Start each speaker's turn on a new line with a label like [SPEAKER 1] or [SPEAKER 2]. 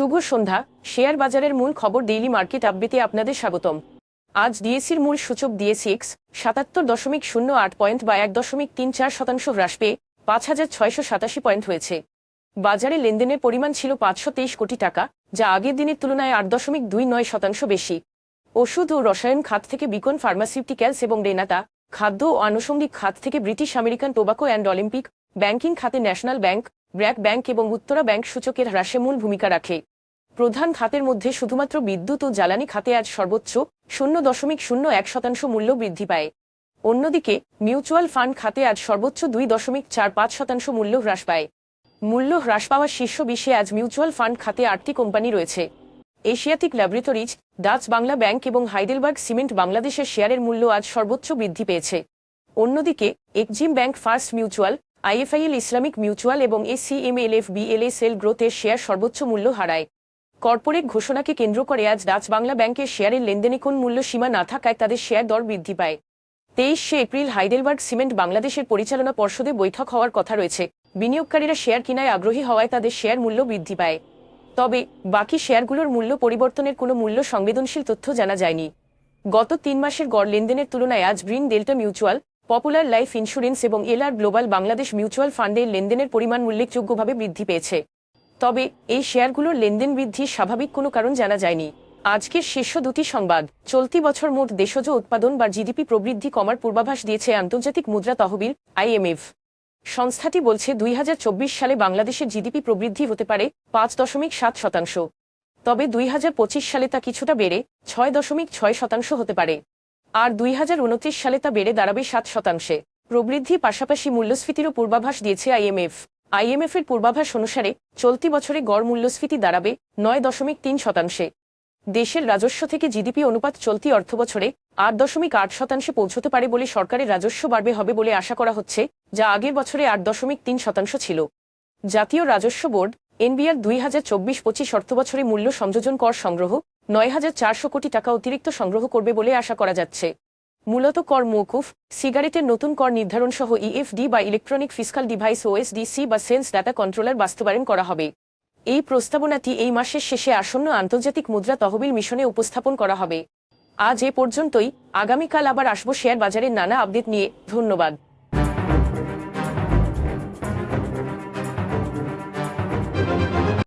[SPEAKER 1] শুভ সন্ধ্যা। Share বাজারের মূল খবর ডেইলি মার্কেট আপডেটে আপনাদের স্বাগতম। আজ ডিএসির মূল সূচক ডিএসিএক্স সাতাত্তর দশমিক শূন্য আট পয়েন্ট বা এক দশমিক তিন চার শতাংশ হ্রাস পেয়ে পাঁচ হাজার ছয়শো সাতাশি পয়েন্ট হয়েছে। বাজারে লেনদেনের পরিমাণ ছিল পাঁচশো তেইশ কোটি টাকা, যা আগের দিনের তুলনায় আট দশমিক দুই নয় শতাংশ বেশি। ওষুধ ও রসায়ন খাত থেকে বিকন ফার্মাসিউটিক্যালস এবং রেনাতা খাদ্য ও আনুষঙ্গিক খাত থেকে British American tobacco and Olympic banking খাতে ন্যাশনাল ব্যাংক, ব্র্যাক ব্যাংক এবং উত্তরা ব্যাংক সূচকের হ্রাসে মূল ভূমিকা রাখে। প্রধান খাতের মধ্যে শুধুমাত্র বিদ্যুৎ ও জ্বালানি খাতে আজ সর্বোচ্চ শূন্য দশমিক শূন্য এক শতাংশ মূল্য বৃদ্ধি পায়। অন্যদিকে, মিউচুয়াল ফান্ড খাতে আজ সর্বোচ্চ দুই দশমিক চার পাঁচ শতাংশ মূল্য হ্রাস পায়। মূল্য হ্রাস পাওয়া শীর্ষ বিশ্বে আজ মিউচুয়াল ফান্ড খাতে আটটি কোম্পানি রয়েছে। Asiatic laboratories, Dutch Bangla bank এবং হাইডেলবার্গ সিমেন্ট বাংলাদেশের শেয়ারের মূল্য আজ সর্বোচ্চ বৃদ্ধি পেয়েছে। অন্যদিকে Exim bank first mutual, IFIL Islamic mutual এবং এসিএমএলএফ বিএলএসএল গ্রোথের শেয়ার সর্বোচ্চ মূল্য হারায়। কর্পোরেট ঘোষণাকে কেন্দ্র করে আজ ডাচ বাংলা ব্যাংকের শেয়ারের লেনদেনে কোন মূল্য সীমা না থাকায় তাদের শেয়ার দর বৃদ্ধি পায়। তেইশে এপ্রিল হাইডেলবার্গ সিমেন্ট বাংলাদেশের পরিচালনা পর্ষদে বৈঠক হওয়ার কথা রয়েছে। বিনিয়োগকারীরা শেয়ার কিনায় আগ্রহী হওয়ায় তাদের শেয়ার মূল্য বৃদ্ধি পায়। তবে বাকি শেয়ারগুলোর মূল্য পরিবর্তনের কোনো মূল্য সংবেদনশীল তথ্য জানা যায়নি। গত তিন মাসের গড় লেনদেনের তুলনায় আজ green delta mutual, popular life insurance এবং এলআর গ্লোবাল বাংলাদেশ মিউচুয়াল ফান্ডের লেনদেনের পরিমাণ উল্লেখযোগ্যভাবে বৃদ্ধি পেয়েছে। তবে এই শেয়ারগুলোর লেনদেন বৃদ্ধির স্বাভাবিক কোনো কারণ জানা যায়নি। আজকের শীর্ষ দুটি সংবাদ, চলতি বছর মোট দেশজ উৎপাদন বা জিডিপি প্রবৃদ্ধি কমার পূর্বাভাস দিয়েছে আন্তর্জাতিক মুদ্রা তহবিল আইএমএফ। সংস্থাটি বলছে, দুই হাজার চব্বিশ সালে বাংলাদেশের জিডিপি প্রবৃদ্ধি হতে পারে পাঁচ দশমিক সাত শতাংশ। তবে দুই হাজার পঁচিশ সালে তা কিছুটা বেড়ে ছয় দশমিক ছয় শতাংশ হতে পারে। আর দুই হাজার উনত্রিশ সালে তা বেড়ে দাঁড়াবে সাত শতাংশে। প্রবৃদ্ধি পাশাপাশি মূল্যস্ফীতিরও পূর্বাভাস দিয়েছে আইএমএফ। আইএমএফ এর পূর্বাভাস অনুসারে চলতি বছরে গড় মূল্যস্ফীতি দাঁড়াবে নয় দশমিক তিন শতাংশে। দেশের রাজস্ব থেকে জিডিপি অনুপাত চলতি অর্থবছরে আট দশমিক আট শতাংশে পৌঁছতে পারে বলে সরকারের রাজস্ব বাড়বে হবে বলে আশা করা হচ্ছে, যা আগের বছরে আট দশমিক তিন শতাংশ ছিল। জাতীয় রাজস্ব বোর্ড, এনবিআর দুই হাজার চব্বিশ পঁচিশ অর্থবছরে মূল্য সংযোজন কর সংগ্রহ নয় হাজার চারশো কোটি টাকা অতিরিক্ত সংগ্রহ করবে বলে আশা করা যাচ্ছে। মূলত কর মৌকুফ সিগারেটের নতুন কর নির্ধারণ সহ ইএফডি বা ইলেকট্রনিক ফিসকাল ডিভাইস ওএসডিসি বা সেন্স ডাটা কন্ট্রোলার বাস্তবায়ন করা হবে। এই প্রস্তাবনাটি এই মাসের শেষে আসন্ন আন্তর্জাতিক মুদ্রা তহবিল মিশনে উপস্থাপন করা হবে। আজ এ পর্যন্তই, আগামীকাল আবার আসব শেয়ার বাজারের নানা আপডেট নিয়ে। ধন্যবাদ।